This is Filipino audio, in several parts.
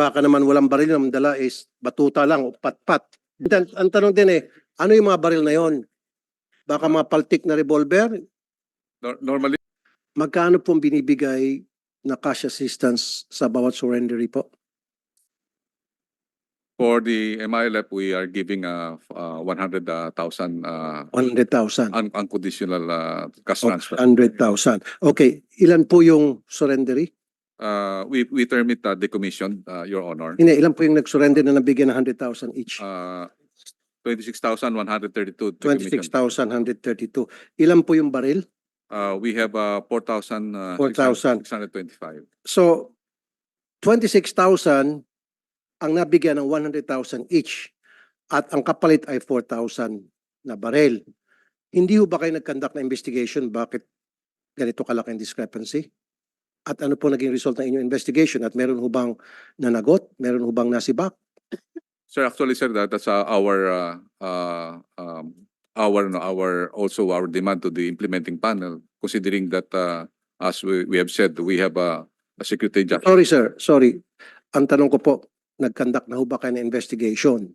Baka naman walang baril na dala is batuta lang o patpat. Then, ang tanong din eh, ano yung mga baril na yon? Baka mga paltik na revolver? Nor- Normally, Magkano pong binibigay na cash assistance sa bawat surrendery po? for the MILF, we are giving uh, f- uh, 100,000 uh, 100,000. un- unconditional uh, cash O, transfer. 100,000. Okay, ilan po yung surrendery? Uh, we we term it uh, decommissioned, uh, Your Honor. Hindi, ilan po yung nag-surrender na nabigyan ng 100,000 each? Uh, 26,132 decommissioned. 26,132. Ilan po yung baril? Uh, we have uh, 4,000 uh, 4,000. 625. So, 26,000 ang nabigyan ng 100,000 each at ang kapalit ay 4,000 na baril. Hindi ho ba kayo nag-conduct na investigation bakit ganito kalaking discrepancy? At ano po naging result ng inyong investigation? At meron ho bang nanagot? Meron ho bang nasibak? Sir, actually, sir, that, that's uh, our, uh, uh, um, our, no, our, also our demand to the implementing panel, considering that, uh, as we, we have said, we have a, a security judge. Sorry sir, sorry. Ang tanong ko po, nag-conduct na ho ba kayo ng investigation?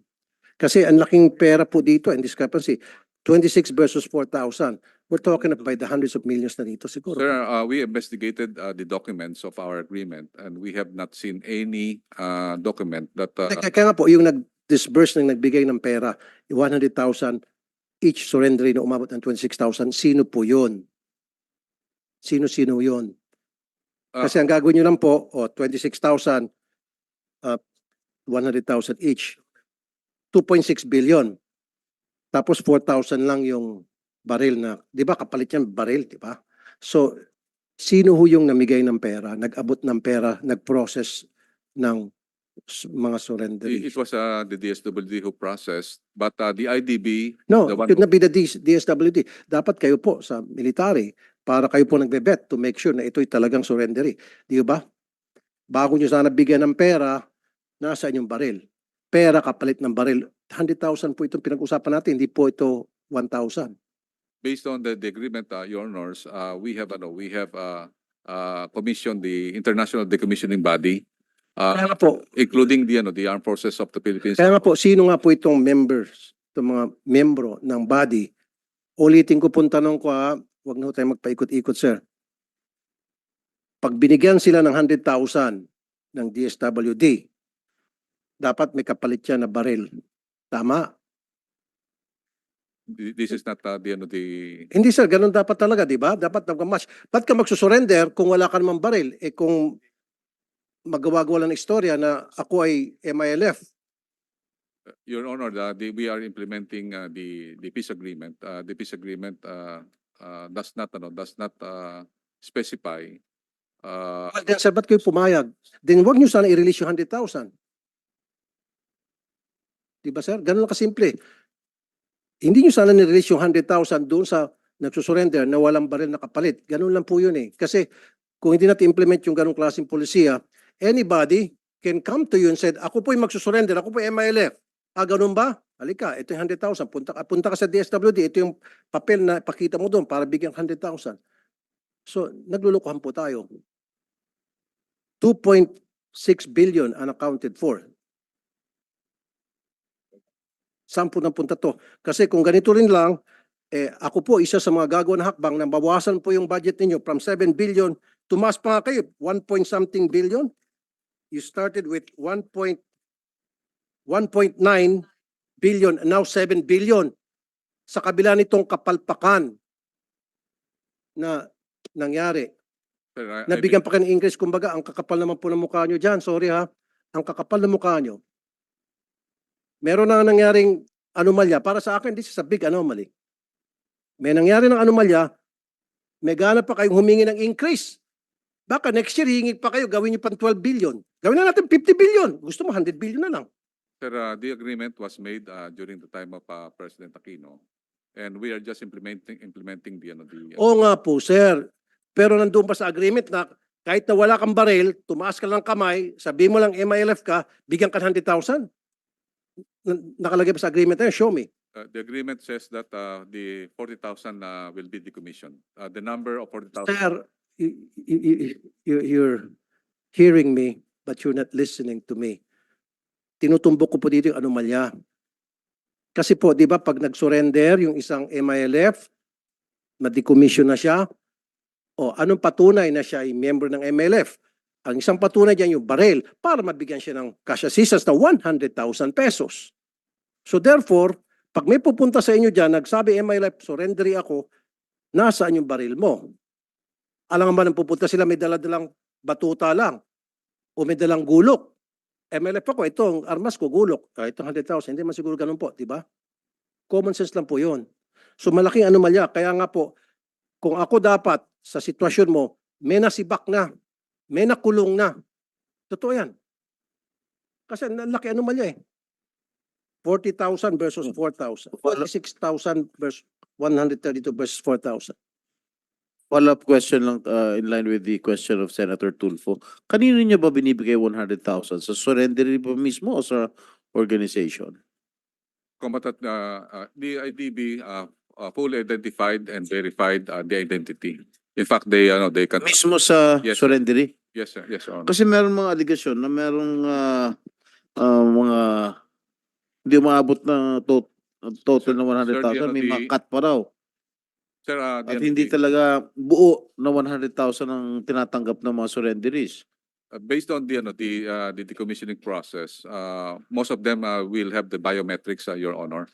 Kasi ang laking pera po dito and discrepancy. 26 versus 4,000. We're talking about the hundreds of millions na dito siguro. Sir, uh, we investigated, uh, the documents of our agreement, and we have not seen any, uh, document that, uh, Kaya, kaya nga po, yung nag-disburse ng nagbigay ng pera, 100,000 each surrender na umabot ng 26,000, sino po yun? Sino-sino yun? uh, Kasi ang gagawin nyo lang po, o 26,000, uh, 100,000 each. 2.6 billion. Tapos 4,000 lang yung baril na, di ba kapalit yan baril, di ba? So, sino ho yung namigay ng pera, nag-abot ng pera, nag-process ng mga surrender? it, it was, uh, the DSWD who processed, but, uh, the IDB, No, the it one should not be the DS DSWD. Dapat kayo po sa military para kayo po nagbe-bet to make sure na ito'y talagang surrendery. Di ba? Bago nyo sana bigyan ng pera, nasa inyong baril. Pera kapalit ng baril. 100,000 po itong pinag-usapan natin, hindi po ito 1,000. Based on the, the agreement, uh, Your Honors, uh, we have, ano, we have, uh, uh, commissioned the International Decommissioning Body, Kaya uh, nga po, including the, ano, the Armed Forces of the Philippines. kaya nga po, sino nga po itong members, itong mga membro ng body? Ulitin ko po ang tanong ko ha, huwag na ho tayo magpaikot-ikot sir. Pag binigyan sila ng 100,000 ng DSWD, dapat may kapalit yan na baril. Tama? Th- This is not, uh, the, ano, the, Hindi sir, ganun dapat talaga, di ba? Dapat nagmamatch. Ba't ka magsusurrender kung wala ka namang baril? Eh kung magawa-gawa lang ng istorya na ako ay MILF, Your Honor, the, the, we are implementing, uh, the, the peace agreement. Uh, the peace agreement, uh, uh, does not, ano, does not, uh, specify, uh, Well, then sir, ba't kayo pumayag? Then wag nyo sana i-release yung 100,000. Di ba sir? Ganun lang kasimple. Hindi nyo sana ni-release yung 100,000 doon sa nagsusurrender na walang baril na kapalit. Ganun lang po yun eh. Kasi kung hindi natin implement yung ganung klaseng polisiya, anybody can come to you and said, ako po yung magsusurrender, ako po yung MILF. Ah, ganun ba? Halika, ito yung 100,000. Punta, punta ka sa DSWD, ito yung papel na pakita mo doon para bigyan ka 100,000. So, naglulukuhan po tayo. 2.6 billion unaccounted for. Saan po napunta to? Kasi kung ganito rin lang, eh, ako po isa sa mga gagawa ng hakbang na bawasan po yung budget ninyo from 7 billion, tumas pa nga kayo, 1 point something billion. You started with 1 point, 1.9 billion, and now 7 billion. Sa kabila nitong kapalpakan na nangyari. sir, I- I Nabigyan pa kayo ng English, kumbaga, ang kakapal naman po ng mukha nyo dyan. Sorry ha. Ang kakapal ng mukha nyo. Meron na nangyaring anomalya. Para sa akin, this is a big anomaly. May nangyari ng anomalya, may gana pa kayong humingi ng increase. Baka next year, hingi pa kayo, gawin nyo pang 12 billion. Gawin na natin 50 billion. Gusto mo, 100 billion na lang. Sir, uh, the agreement was made uh, during the time of uh, President Aquino, and we are just implementing implementing the ano the. uh, Oo nga po, sir. Pero nandun pa sa agreement na kahit na wala kang baril, tumaas ka lang kamay, sabi mo lang MILF ka, bigyan ka ng 100,000. Na- Nakalagay pa sa agreement na yun, show me. uh, the agreement says that uh, the forty thousand uh, will be decommissioned. Uh, the number of forty thousand. Sir, you, you, you, you're hearing me. but you're not listening to me. Tinutumbok ko po dito yung anomalya. Kasi po, di ba, pag nag-surrender yung isang MILF, na-decommission na siya, o anong patunay na siya ay member ng MLF? Ang isang patunay dyan yung baril para mabigyan siya ng cash assistance na 100,000 pesos. So therefore, pag may pupunta sa inyo dyan, nagsabi MILF, surrendery ako, nasaan yung baril mo? Alam naman ang pupunta sila, may daladalang batuta lang o may dalang gulok. MLF ako, ito ang armas ko, gulok. Ah, ito 100,000, hindi man siguro ganun po, di ba? Common sense lang po yun. So malaking anomalya. Kaya nga po, kung ako dapat sa sitwasyon mo, may nasibak na, may nakulong na. Totoo yan. Kasi laki anomalya eh. 40,000 versus 4,000. 46,000 versus 132 versus 4,000. Follow-up question lang uh, in line with the question of Senator Tulfo. Kanino niya ba binibigay 100,000? Sa surrender ba mismo o sa organization? Combatant, uh, uh, the IDB, uh, uh, fully identified and verified uh, the identity. In fact, they, ano, they can, Mismo sa Yes, sir. surrendery? yes, sir, yes, Honor. Kasi meron mga aligasyon na merong uh, uh, mga hindi umaabot na to- total na Sir, 100,000. the- May mga cut pa raw. Sir, uh, At hindi talaga buo na 100,000 ang tinatanggap ng mga surrenderies. Uh, based on the, ano, the, uh, the decommissioning process, uh, most of them, uh, will have the biometrics, uh, Your Honor.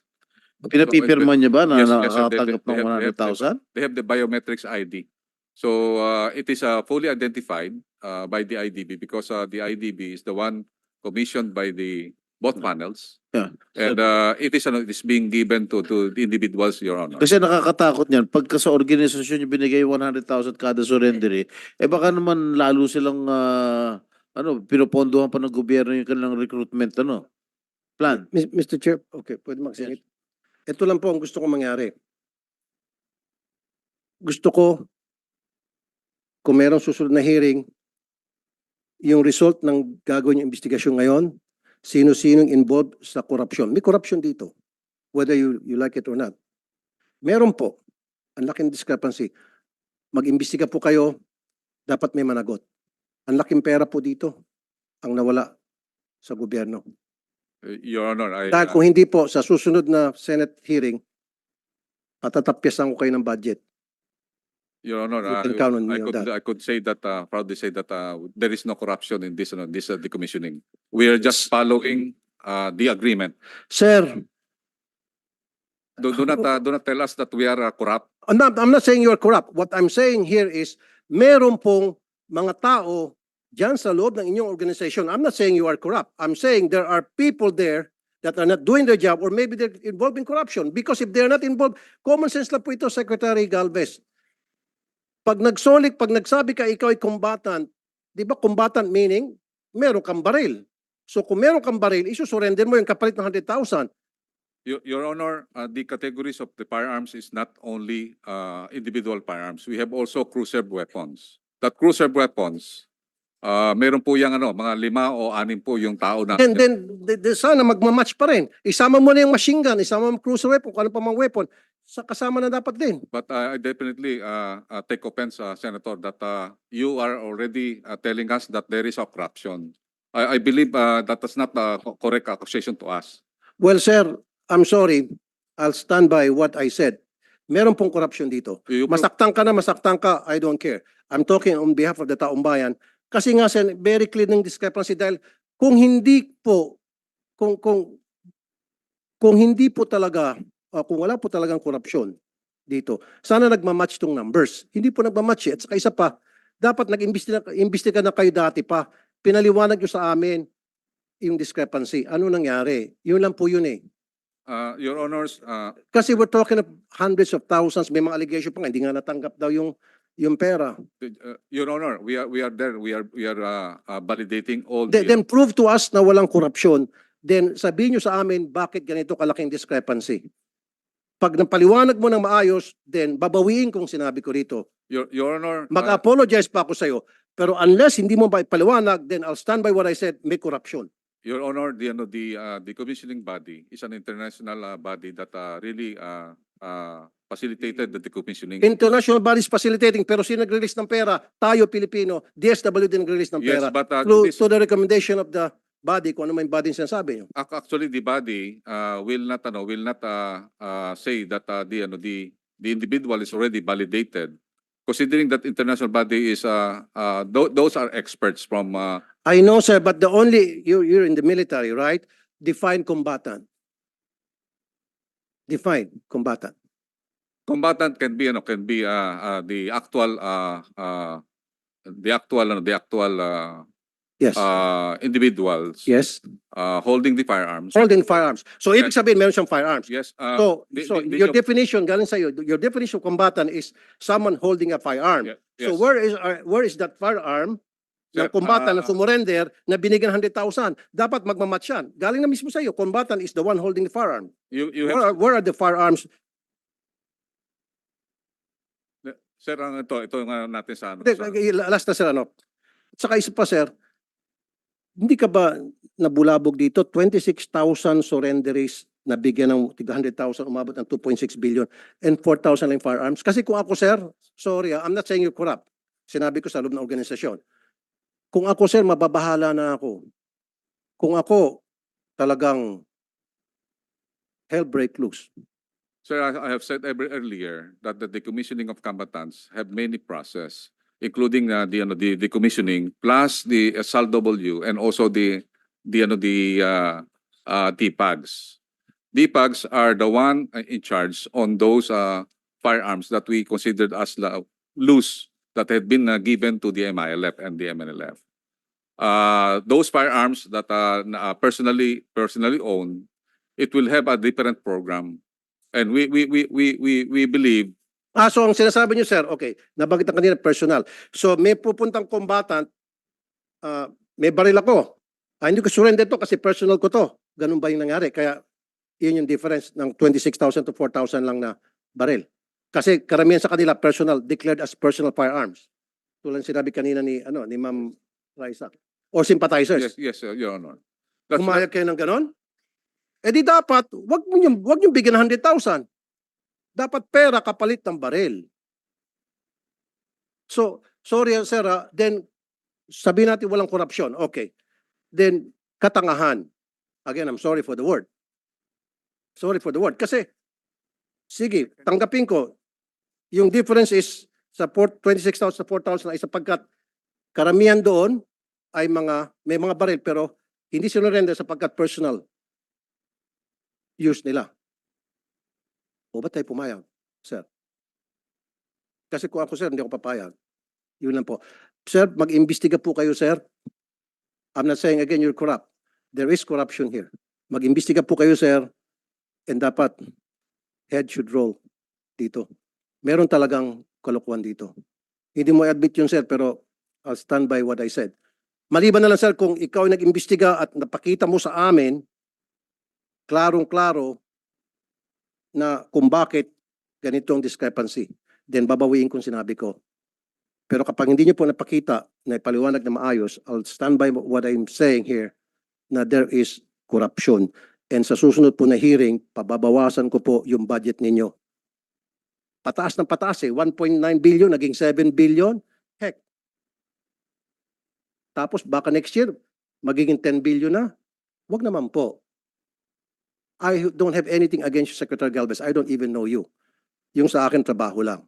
Pinapipirma niya ba na Yes, yes, sir. They- they ng have- they have- 100,000? They have the biometrics ID. So, uh, it is, uh, fully identified, uh, by the IDB because, uh, the IDB is the one commissioned by the both panels. Yeah. And, uh, it is, ano, it is being given to, to the individuals, Your Honor. Kasi nakakatakot niyan. Pagka sa organisasyon yung binigay 100,000 kada surrendery, eh baka naman lalo silang ah, ano, pinopondohan pa ng gobyerno yung kanilang recruitment ano, plan. Mis- Mr. Chair, okay, pwede magsingit. Ito lang po ang gusto kong mangyari. Gusto ko, kung merong susunod na hearing, yung result ng gagawin yung investigasyon ngayon, sino-sinong involved sa korupsyon. May korupsyon dito, whether you, you like it or not. Meron po, ang laking discrepancy. Mag-imbestiga po kayo, dapat may managot. Ang laking pera po dito, ang nawala sa gobyerno. Uh, Your Honor, I, Dahil kung hindi po, sa susunod na Senate hearing, patatapyasan ko kayo ng budget. Your Honor, You uh, can count on I me on could, that. I could say that, uh, proudly say that, uh, there is no corruption in this, ano, this, uh, decommissioning. We are just following, uh, the agreement. Sir, Do, do not, uh, do not tell us that we are uh, corrupt. I'm not, I'm not saying you're corrupt. What I'm saying here is, meron pong mga tao dyan sa loob ng inyong organization. I'm not saying you are corrupt. I'm saying there are people there that are not doing their job or maybe they're involved in corruption. Because if they're not involved, common sense lang po ito, Secretary Galvez. Pag nagsolik, pag nagsabi ka ikaw ay combatant, di ba combatant meaning, meron kang baril. So kung meron kang baril, isusurrender mo yung kapalit ng 100,000. Your, Your Honor, uh, the categories of the firearms is not only, uh, individual firearms. We have also cruiser weapons. That cruiser weapons, uh, meron po yung ano, mga lima o anim po yung tao na. Then, then, de- de- sana magmamatch pa rin. Isama mo na yung machine gun, isama mo cruiser weapon, kung ano pa mang weapon. Sa kasama na dapat din. But uh, I definitely uh, uh, take offense, uh, Senator, that uh, you are already uh, telling us that there is a corruption. I, I believe uh, that is not a co- correct accusation to us. Well, sir, I'm sorry. I'll stand by what I said. Meron pong corruption dito. Masaktan ka na, masaktan ka, I don't care. I'm talking on behalf of the taong bayan. Kasi nga, sir, very clear ng discrepancy dahil kung hindi po, kung, kung, kung hindi po talaga, uh, kung wala po talagang korupsyon dito, sana nagmamatch tong numbers. Hindi po nagmamatch eh. At saka isa pa, dapat nag-imbestiga imbestiga na kayo dati pa. Pinaliwanag nyo sa amin yung discrepancy. Ano nangyari? Yun lang po yun eh. Uh, Your Honors, uh, Kasi we're talking of hundreds of thousands, may mga allegation pa nga, hindi nga natanggap daw yung yung pera. uh, Your Honor, we are we are there. We are we are uh, uh, validating all Then, the then prove to us na walang korupsyon. Then sabihin nyo sa amin bakit ganito kalaking discrepancy. Pag napaliwanag mo ng maayos, then babawiin kung sinabi ko rito. Your Your Honor. uh, Mag-apologize pa ako sa'yo. Pero unless hindi mo ba ipaliwanag, then I'll stand by what I said, may corruption. Your Honor, the ano the uh, the commissioning body is an international uh, body that uh, really uh, uh, facilitated the decommissioning. International bodies facilitating pero sino nag-release ng pera? Tayo, Pilipino. DSW din nag-release ng Yes, pera. but uh, Through, this- to the recommendation of the body, kung ano man yung body yung sinasabi nyo. ac- actually the body uh, will not ano will not uh, uh, say that uh, the ano the the individual is already validated considering that international body is uh, uh tho- those are experts from uh, I know, sir, but the only, you, you're in the military, right? Define combatant. Define combatant. Combatant can be ano can be uh, uh the actual uh uh the actual ano the actual uh, Yes, uh individuals yes. uh holding the firearms. Holding firearms. So, ibig sabihin, meron siyang firearms. Yes, uh So, the- so the- the your job- definition, galing sa'yo, your definition of combatant is someone holding a firearm. yeah, So, yes. where is, uh, where is that firearm ng Sir, combatant na uh, sumurrender na binigyan 100,000? Dapat magmamatch yan. Galing na mismo sa'yo, combatant is the one holding the firearm. you you Where have are, where are the firearms? Sir ang ito ito nga natin sa ano Hindi, sa- last na sir, ano. At saka isa pa, sir, hindi ka ba nabulabog dito? 26,000 surrenderies na bigyan ng tiga 100,000, umabot ng 2.6 billion and 4,000 lang firearms. Kasi kung ako, sir, sorry, ah, I'm not saying you're corrupt. Sinabi ko sa loob ng organisasyon. Kung ako, sir, mababahala na ako. Kung ako, talagang hell break loose. Sir, I I have said ever earlier that the decommissioning of combatants have many process, including uh, the ano the decommissioning plus the SLW and also the the ano the uh, uh, DPAGs. DPAGs are the one uh, in charge on those uh, firearms that we considered as loose that had been uh, given to the MILF and the MNLF. Uh, those firearms that are uh, personally personally owned, it will have a different program And we we we we we we believe Ah, so ang sinasabi niyo, sir, okay, nabanggit ang kanina personal. So may pupuntang combatant, ah, may baril ako. Ah, hindi ko surrender to kasi personal ko to. Ganun ba yung nangyari? Kaya yun yung difference ng 26,000 to 4,000 lang na baril. Kasi karamihan sa kanila personal, declared as personal firearms. Tulad ng sinabi kanina ni, ano, ni Ma'am Raisa. Or sympathizers. yes yes uh, your honor. That's Pumayag kayo ng ganon? Eh di dapat, wag mo yung, wag yung bigyan ng 100,000. Dapat pera kapalit ng baril. So, sorry sir, ah, then sabi natin walang korupsyon. Okay. Then, katangahan. Again, I'm sorry for the word. Sorry for the word. Kasi, sige, tanggapin ko, yung difference is sa 4 26,000 sa 4,000 ay sapagkat karamihan doon ay mga, may mga baril pero hindi sinurrender sapagkat personal use nila. O ba't tayo pumayag, sir? Kasi kung ako, sir, hindi ako papayag. Yun lang po. Sir, mag-imbestiga po kayo, sir. I'm not saying again you're corrupt. There is corruption here. Mag-imbestiga po kayo, sir. And dapat head should roll dito. Meron talagang kalokohan dito. Hindi mo i-admit yun, sir, pero I'll stand by what I said. Maliban na lang, sir, kung ikaw ay nag-imbestiga at napakita mo sa amin, klarong-klaro na kung bakit ganitong discrepancy, then babawiin kung sinabi ko. Pero kapag hindi niyo po napakita na ipaliwanag na maayos, I'll stand by what I'm saying here na there is corruption. And sa susunod po na hearing, pababawasan ko po yung budget ninyo. Pataas ng pataas eh. 1.9 billion, naging 7 billion. Heck. Tapos baka next year, magiging 10 billion na. Wag naman po. I don't have anything against you, Secretary Galvez. I don't even know you. Yung sa akin, trabaho lang.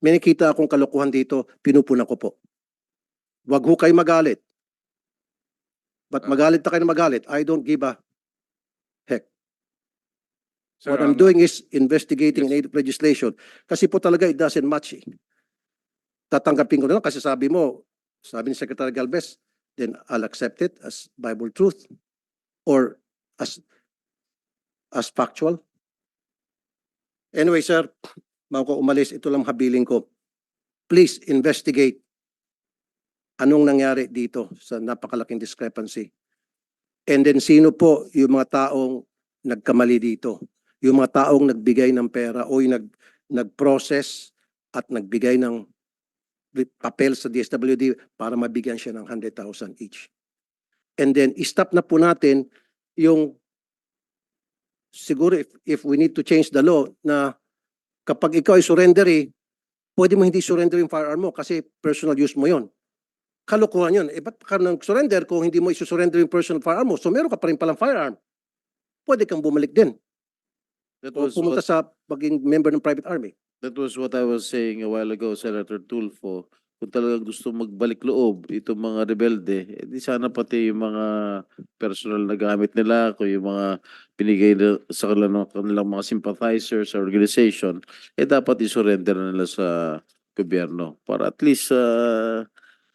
May nakita akong kalokohan dito, pinupuna ko po. Wag ho kayo magalit. But Ah. magalit na kayo na magalit, I don't give a heck. Sir, What I'm ang- doing is investigating Yes. native legislation. Kasi po talaga it doesn't match eh. Tatanggapin ko na lang kasi sabi mo, sabi ni Secretary Galvez, then I'll accept it as Bible truth or as as factual. Anyway, sir, bago ko umalis, ito lang habiling ko. Please investigate anong nangyari dito sa napakalaking discrepancy. And then sino po yung mga taong nagkamali dito? Yung mga taong nagbigay ng pera o yung nag, nag-process at nagbigay ng papel sa DSWD para mabigyan siya ng 100,000 each. And then, stop na po natin yung siguro if, if we need to change the law na kapag ikaw ay surrendery, pwede mo hindi surrender yung firearm mo kasi personal use mo yon. Kalokohan yun. Eh, ba't ka nang surrender kung hindi mo isu-surrender yung personal firearm mo? So, meron ka pa rin palang firearm. Pwede kang bumalik din. That O was pumunta what, sa pagiging member ng private army. that was what I was saying a while ago, Senator Tulfo. Kung talagang gusto magbalik loob itong mga rebelde, eh, di sana pati yung mga personal na gamit nila, kung yung mga pinigay na, sa kanila ng kanilang mga sympathizers sa organization, eh dapat isurrender na nila sa gobyerno para at least uh,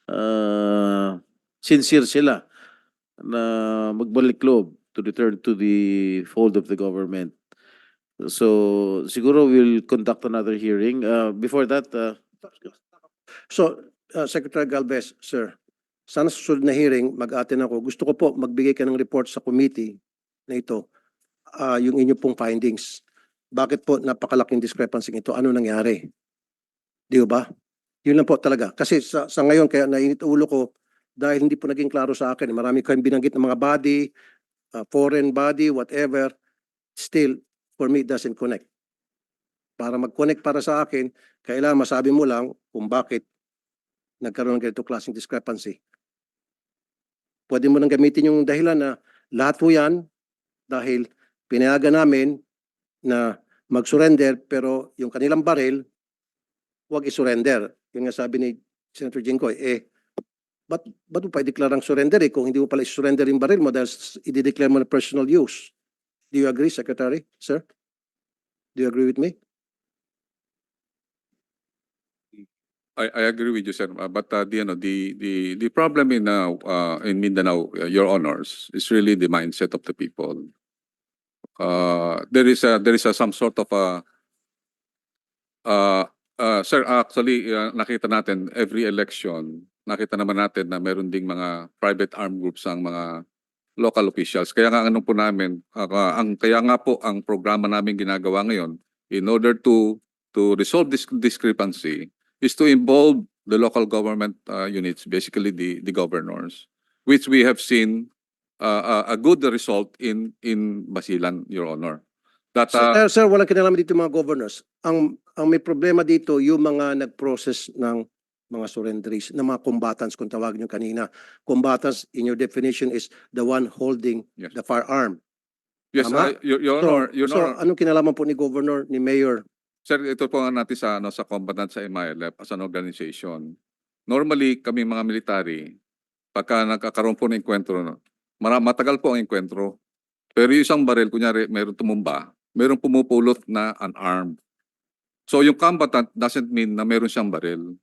uh, sincere sila na magbalik loob to return to the fold of the government. So siguro we'll conduct another hearing. Uh, before that, uh, So, uh, Secretary Galvez, sir, sana sa susunod na hearing, mag-atin ako. Gusto ko po magbigay ka ng report sa committee na ito, ah, yung inyo pong findings. Bakit po napakalaking discrepancy ito? Ano nangyari? Di ba? Yun lang po talaga. Kasi sa, sa ngayon, kaya nainit ulo ko dahil hindi po naging klaro sa akin. Marami kayong binanggit ng mga body, ah, foreign body, whatever. Still, for me, doesn't connect. Para mag-connect para sa akin, kailangan masabi mo lang kung bakit nagkaroon ng ganito klaseng discrepancy. Pwede mo nang gamitin yung dahilan na lahat po yan dahil pinayagan namin na mag-surrender pero yung kanilang baril, huwag i-surrender. Yung nga sabi ni Senator Jinggoy, eh, ba't, ba't mo pa i-declare ang surrender eh kung hindi mo pala i-surrender yung baril mo dahil i-declare mo na personal use? Do you agree, Secretary, sir? Do you agree with me? I, I agree with you, sir. Uh, but uh, the, ano, the, the, the problem in, uh, uh, in Mindanao, uh, your honors, is really the mindset of the people. Uh, there is a, there is a some sort of a, uh, uh, sir, actually, uh, nakita natin every election, nakita naman natin na meron ding mga private armed groups ang mga local officials. Kaya nga ano po namin, uh, ang kaya nga po ang programa namin ginagawa ngayon in order to to resolve this discrepancy is to involve the local government uh, units, basically the, the governors, which we have seen uh, a, a good result in in Basilan, Your Honor. That Sir, uh, eh, sir, walang kinalaman dito mga governors. Ang ang may problema dito yung mga nag-process ng mga surrenderies, ng mga combatants kung tawagin nyo kanina. Combatants, in your definition, is the one holding Yes. the firearm. yes, tama? uh, Your, Your So, Honor, Your so Honor, anong kinalaman po ni governor, ni mayor? Sir, ito po nga natin sa ano sa combatant sa MILF as an organization. Normally, kami mga military, pagka nagkakaroon po ng enkwentro, no, mara- matagal po ang enkwentro. Pero yung isang baril, kunyari, meron tumumba, meron pumupulot na unarmed. So yung combatant doesn't mean na meron siyang baril.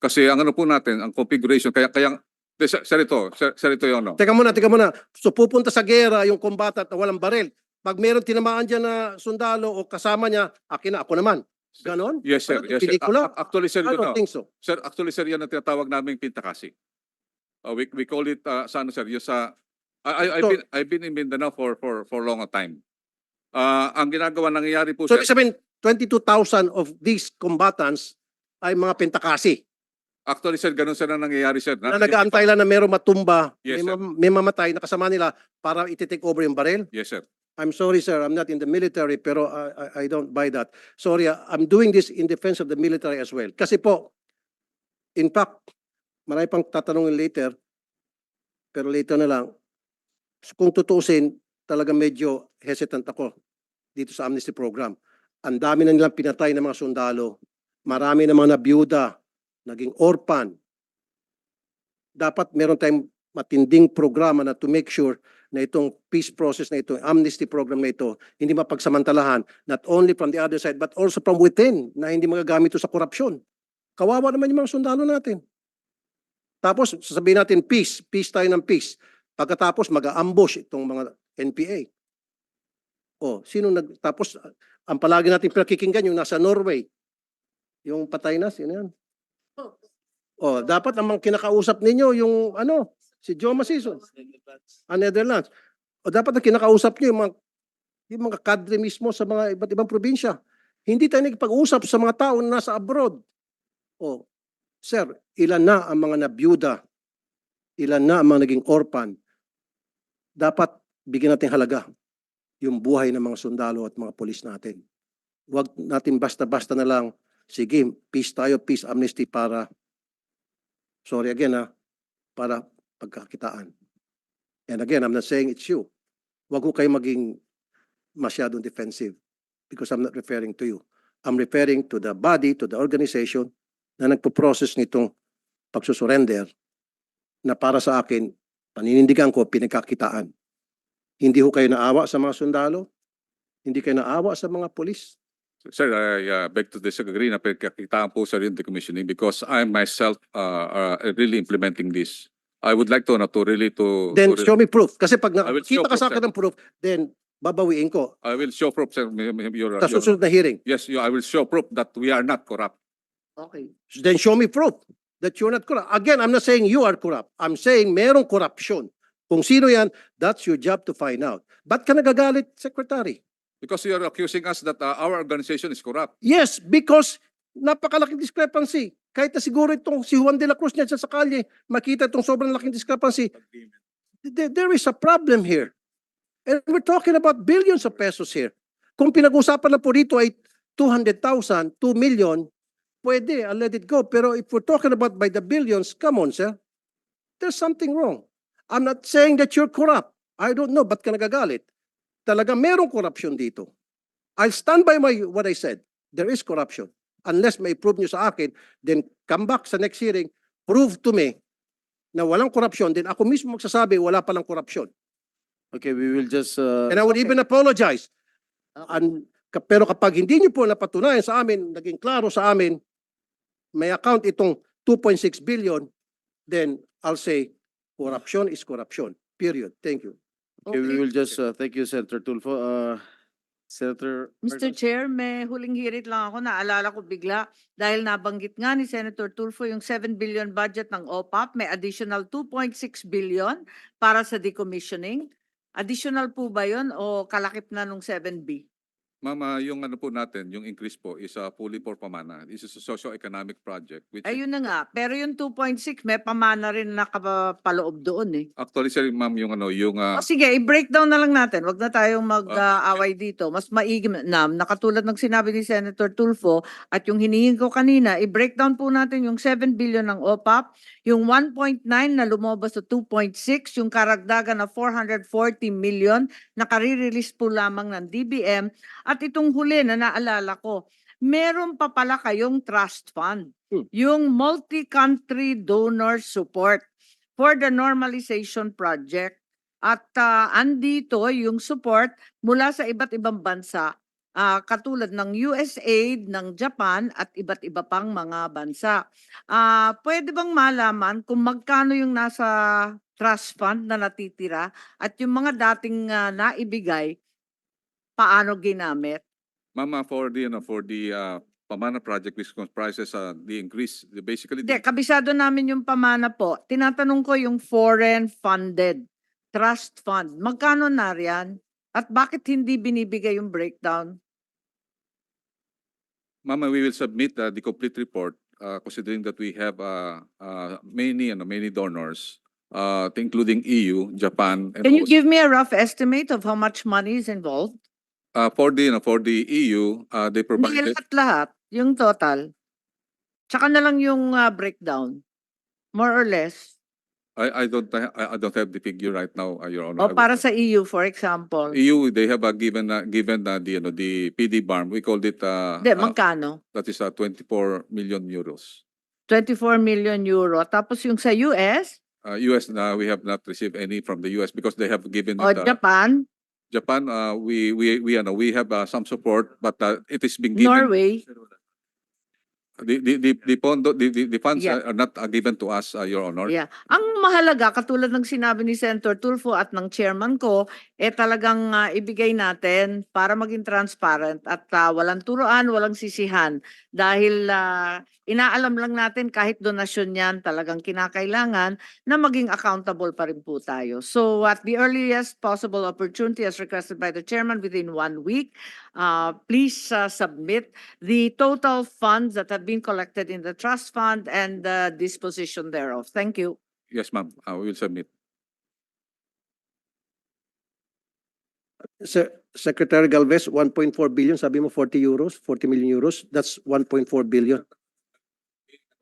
Kasi ang ano po natin, ang configuration, kaya, kaya, sir, sir ito, sir, sir ito yung ano. Teka muna, teka muna. So pupunta sa gera yung combatant na walang baril. Pag meron tinamaan dyan na sundalo o kasama niya, akin na, ako naman. Ganon? Yes, sir. Ano, Yes, sir. pelikula? A- a- Actually, sir, I yun, don't no. think so. Sir, actually, sir, yan ang tinatawag naming pintakasi. Uh, we, we call it, uh, sa ano, sir, yung sa, I, I, I've So- been, I've been in Mindanao for, for, for long a time. Uh, ang ginagawa, nangyayari po, So sir, ibig sabihin, 22,000 of these combatants ay mga pentakasi. actually, sir, ganun sir ang nangyayari, sir. na nag-aantay lang na merong matumba, Yes, may, sir. mam- may mamatay na kasama nila para iti-take over yung baril. Yes, sir. I'm sorry sir, I'm not in the military pero I, I, don't buy that. Sorry, ah, I'm doing this in defense of the military as well. Kasi po, in fact, marami pang tatanungin later, pero later na lang, kung tutuusin, talaga medyo hesitant ako dito sa amnesty program. Ang dami na nilang pinatay ng mga sundalo. Marami na mga nabiyuda, naging orphan. Dapat meron tayong matinding programa na to make sure na itong peace process na ito, amnesty program na ito, hindi mapagsamantalahan, not only from the other side, but also from within, na hindi magagamit ito sa korupsyon. Kawawa naman yung mga sundalo natin. Tapos, sasabihin natin, peace, peace tayo ng peace. Pagkatapos, mag-ambush itong mga NPA. O, sino nag... Tapos, ang palagi natin pinakikinggan, yung nasa Norway, yung patay na, sino yan? O, dapat mga kinakausap ninyo, yung ano, si Joe Masison ah, Netherlands. O dapat na kinakausap niyo yung mga, yung mga kadre mismo sa mga iba't ibang probinsya. Hindi tayo nagpag-usap sa mga tao na nasa abroad. O, sir, ilan na ang mga nabiyuda? Ilan na ang mga naging orphan? Dapat bigyan natin halaga yung buhay ng mga sundalo at mga polis natin. wag natin basta-basta na lang, sige, peace tayo, peace amnesty para, sorry again ha, para pagkakitaan. And again, I'm not saying it's you. Wag ko kayo maging masyadong defensive because I'm not referring to you. I'm referring to the body, to the organization na nagpo-process nitong pagsusurrender na para sa akin, paninindigan ko, pinagkakitaan. Hindi ho kayo naawa sa mga sundalo, hindi kayo naawa sa mga polis. Sir, I uh, beg to disagree na pagkakitaan po sa rin decommissioning because I myself uh, uh, really implementing this. I would like to, na to really to. Then to- show me proof. Kasi pag I will show nakita ka sa akin ng proof, then babawiin ko I will show proof, sir, your, sa your- susunod na hearing. yes, you- I will show proof that we are not corrupt. Okay. Then show me proof that you're not corrupt. Again, I'm not saying you are corrupt. I'm saying merong corruption. Kung sino yan, that's your job to find out. Ba't ka nagagalit, Secretary? Because you are accusing us that uh, our organization is corrupt. Yes, because napakalaking discrepancy. Kahit na siguro itong si Juan de la Cruz niya sa kalye, makita itong sobrang laking discrepancy. There, there is a problem here. And we're talking about billions of pesos here. Kung pinag-usapan na po dito ay 200,000, 2 million, pwede, I'll let it go. Pero if we're talking about by the billions, come on, sir. There's something wrong. I'm not saying that you're corrupt. I don't know, ba't ka nagagalit? Talaga merong corruption dito. I'll stand by my what I said. There is corruption. Unless may prove nyo sa akin, then come back sa next hearing, prove to me na walang korupsyon, then ako mismo magsasabi wala palang korupsyon. Okay, we will just, uh, And I would even apologize. An- ka- pero kapag hindi nyo po napatunayan sa amin, naging klaro sa amin, may account itong 2.6 billion, then I'll say, corruption is corruption. Period. Thank you. okay, we will just, uh, thank you, Senator Tulfo. Uh, Senator. Mr. Marcos? Chair, may huling hirit lang ako, naalala ko bigla dahil nabanggit nga ni Senator Tulfo yung 7 billion budget ng OPAP, may additional 2.6 billion para sa decommissioning. Additional po ba yun o kalakip na nung 7B? Mama, yung ano po natin, yung increase po is uh, fully for pamana. This is a socio-economic project which Ayun na nga, pero yung 2.6 may pamana rin nakapaloob doon eh. actually sir, ma'am, yung ano, yung uh, O sige, i-breakdown na lang natin. Wag na tayong mag-away dito. Mas maigim na, nakatulad ng sinabi ni Senator Tulfo at yung hinihingi ko kanina, i-breakdown po natin yung 7 billion ng OPAP, yung 1.9 na lumabas sa 2.6, yung karagdagan na 440 million na karirelease po lamang ng DBM at itong huli na naalala ko, meron pa pala kayong trust fund, Hmm. yung multi-country donor support for the normalization project. At ah, andito yung support mula sa iba't ibang bansa, ah, katulad ng USAID, ng Japan at iba't iba pang mga bansa. Ah, pwede bang malaman kung magkano yung nasa trust fund na natitira at yung mga dating ah, naibigay, paano ginamit? Mama, for the, ano, for the uh, Pamana project which comprises uh, the increase, the basically. Hindi, the- kabisado namin yung pamana po. Tinatanong ko yung foreign funded trust fund. Magkano na riyan? At bakit hindi binibigay yung breakdown? Mama, we will submit uh, the complete report uh, considering that we have uh, uh, many, ano, many donors, uh, including EU, Japan. and Can you give me a rough estimate of how much money is involved? Uh, for the, ano, for the EU, uh, they Hindi provide. lahat-lahat, yung total. Tsaka na lang yung ah, breakdown. More or less. I, I don't, ha- I, I don't have the figure right now, uh, Your Honor. I O will- para sa EU, for example. EU, they have uh, given, uh, given uh, the, ano, the PD BARM, we called it, uh, Hindi, uh, magkano? that is uh, 24 million euros. 24 million euro. Tapos yung sa US, Uh, US, na we have not received any from the US because they have given o it, uh, Japan, Japan, uh, we, we, we, ano, we have uh, some support, but uh, it is being given. Norway. The, the, the, the pondo, the, the, the funds Yeah. are not uh, given to us, uh, Your Honor. Yeah. Ang mahalaga, katulad ng sinabi ni Senator Tulfo at ng chairman ko, eh talagang ah, ibigay natin para maging transparent at ah, walang turuan, walang sisihan. Dahil ah, inaalam lang natin kahit donasyon yan, talagang kinakailangan na maging accountable pa rin po tayo. So at the earliest possible opportunity as requested by the chairman within one week, uh, please uh, submit the total funds that have been collected in the trust fund and the disposition thereof. Thank you. Yes, ma'am, uh, we will submit. Sir, Secretary Galvez, 1.4 billion, sabi mo 40 euros, 40 million euros, that's 1.4 billion.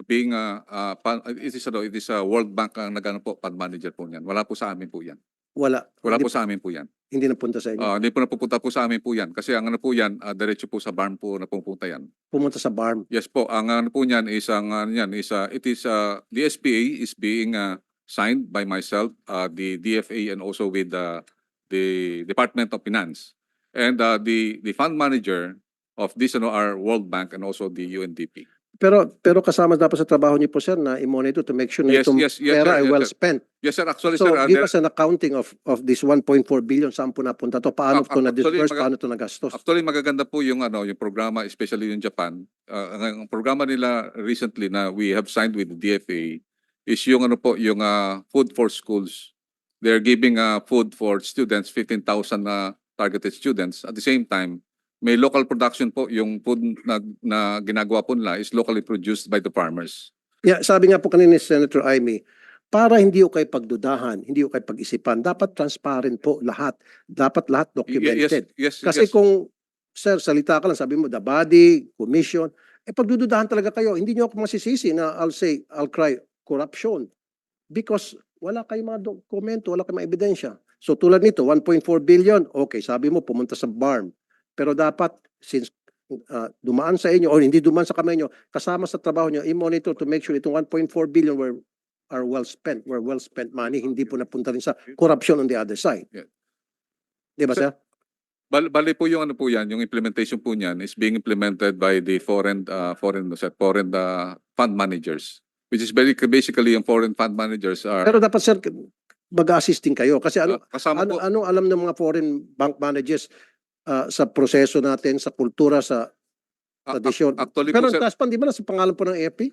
Being, uh, uh, pan- it is, ano, it is a World Bank ang nagano po, fund manager po niyan. Wala po sa amin po yan. Wala. Wala hindi, po sa amin po yan. hindi napunta sa inyo. Ah, hindi po napupunta po sa amin po yan. Kasi ang ano po yan, ah, diretso po sa barn po na pupunta yan. Pumunta sa BARM. Yes po, ang ano po niyan is ang ano niyan is uh, it is uh, the SPA is being uh, signed by myself, uh, the DFA and also with uh, the Department of Finance. And uh, the the fund manager of this ano are World Bank and also the UNDP. Pero pero kasama dapat sa trabaho niyo po sir na i-monitor to make sure na Yes, itong yes, yes, pera sir, ay yes, well sir. spent. Yes sir, actually So sir, uh, give there- us an accounting of of this 1.4 billion saan po napunta to paano Ah, to na actually, disperse maga- paano to nagastos. Actually, magaganda po yung ano, yung programa, especially yung Japan. Uh, ang, ang programa nila recently na we have signed with the DFA is yung ano po, yung uh, food for schools. They're giving uh, food for students, 15,000 na targeted students. At the same time, may local production po, yung food na, na ginagawa po nila is locally produced by the farmers. Yeah, sabi nga po kanina ni Senator Amy, para hindi ko kayo pagdudahan, hindi ko kayo pag-isipan, dapat transparent po lahat. Dapat lahat documented. Yes, yes, Kasi yes. kung, sir, salita ka lang, sabi mo, the body, commission, eh pagdududahan talaga kayo, hindi nyo ako masisisi na I'll say, I'll cry corruption. Because wala kayong mga dokumento, wala kayong mga ebidensya. So tulad nito, 1.4 billion, okay, sabi mo, pumunta sa BARM. Pero dapat, since uh, dumaan sa inyo, o hindi dumaan sa kamay nyo, kasama sa trabaho nyo, i-monitor to make sure itong 1.4 billion were are well spent, were well spent money, hindi po napunta rin sa corruption on the other side. Yeah. Di ba, Sir, sir? Bali, po yung ano po yan, yung implementation po niyan is being implemented by the foreign uh, foreign set foreign uh, fund managers which is very basically yung foreign fund managers are Pero dapat sir, mag-assisting kayo. Kasi ano, uh, ano, po anong alam ng mga foreign bank managers ah, sa proseso natin, sa kultura, sa tradisyon? actually Pero po sir, ang trust fund, di ba nasa pangalan po ng AFP?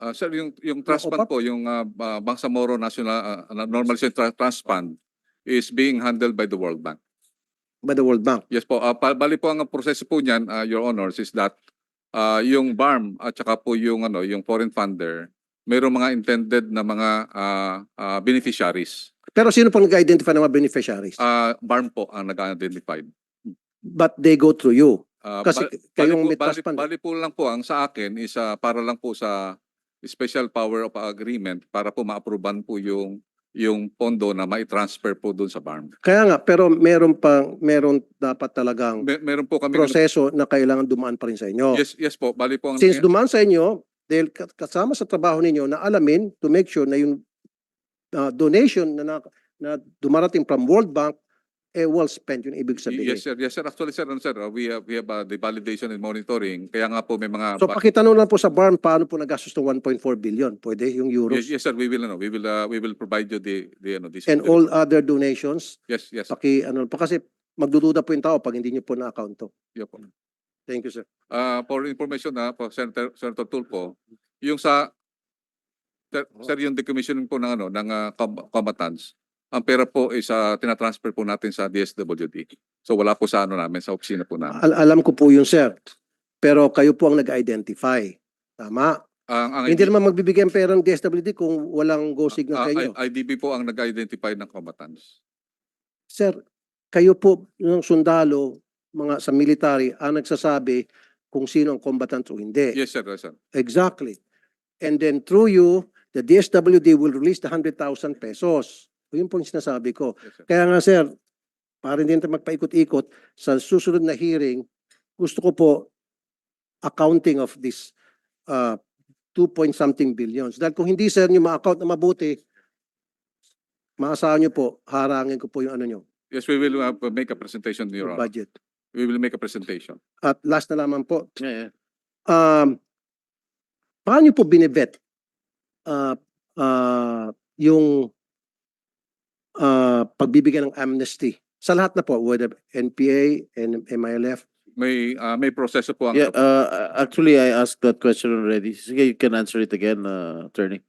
uh, sir yung yung trust fund po yung uh, uh, Bangsamoro National uh, Normalization Tra- Trust Fund is being handled by the World Bank. By the World Bank. Yes po, uh, pa- bali po ang proseso po niyan, uh, your honors is that uh, yung BARM at saka po yung ano, yung foreign funder, mayroong mga intended na mga uh, uh, beneficiaries. Pero sino pang nag-identify ng mga beneficiaries? Uh, BARM po ang nag-identified. But they go through you. Uh, Kasi bali- kayong bali, may trust bali, fund. bali po lang po ang sa akin is uh, para lang po sa special power of agreement para po ma-approvean po yung yung pondo na mai-transfer po doon sa BARM. Kaya nga, pero meron pang, meron dapat talagang Mer- meron po kami proseso na kailangan dumaan pa rin sa inyo. Yes, yes po. Bali po ang Since dumaan sa inyo, dahil ka- kasama sa trabaho ninyo na alamin to make sure na yung uh, donation na, na, na dumarating from World Bank, eh well spent, yun ibig sabihin. Yes sir, yes sir. Actually sir, ano, sir, uh, we have we have uh, the validation and monitoring. Kaya nga po may mga So pakitanong lang po sa BARM paano po nagastos ng 1.4 billion. Pwede yung euros. yes, yes sir, we will ano, we will uh, we will provide you the the ano this And all other donations, Yes, yes. paki ano po kasi magdududa po yung tao pag hindi niyo po na-account to. Yeah po. Thank you, sir. Uh, for information na po Senator Senator Tulfo, yung sa sir, sir yung decommissioning po ng ano ng uh, com- combatants, ang pera po is uh, tinatransfer po natin sa DSWD. So wala po sa ano namin sa opisina po namin. Al- alam ko po yun, sir. Pero kayo po ang nag-identify. Tama. Ang ang Hindi naman magbibigay ang pera ng DSWD kung walang go signal sa uh, inyo. I- IDB po ang nag-identify ng combatants. Sir, kayo po ng sundalo, mga sa military, ang nagsasabi kung sino ang combatant o hindi. Yes sir, yes sir. Exactly. And then through you, the DSWD will release the 100,000 pesos. Yun po yung sinasabi ko. Yes, sir. Kaya nga sir, para hindi natin magpaikot-ikot, sa susunod na hearing, gusto ko po accounting of this uh, 2 point something billions. Dahil kung hindi sir nyo ma-account na mabuti, maasahan nyo po, harangin ko po yung ano nyo, Yes, we will uh, make a presentation, Your Honor. budget. We will make a presentation. At last na lamang po, Yeah, yeah. um, paano nyo po binibet uh, uh, yung uh, pagbibigay ng amnesty sa lahat na po, whether NPA and MILF? May uh, may proseso po ang Yeah, uh, actually, I asked that question already. Sige, you can answer it again, uh, attorney.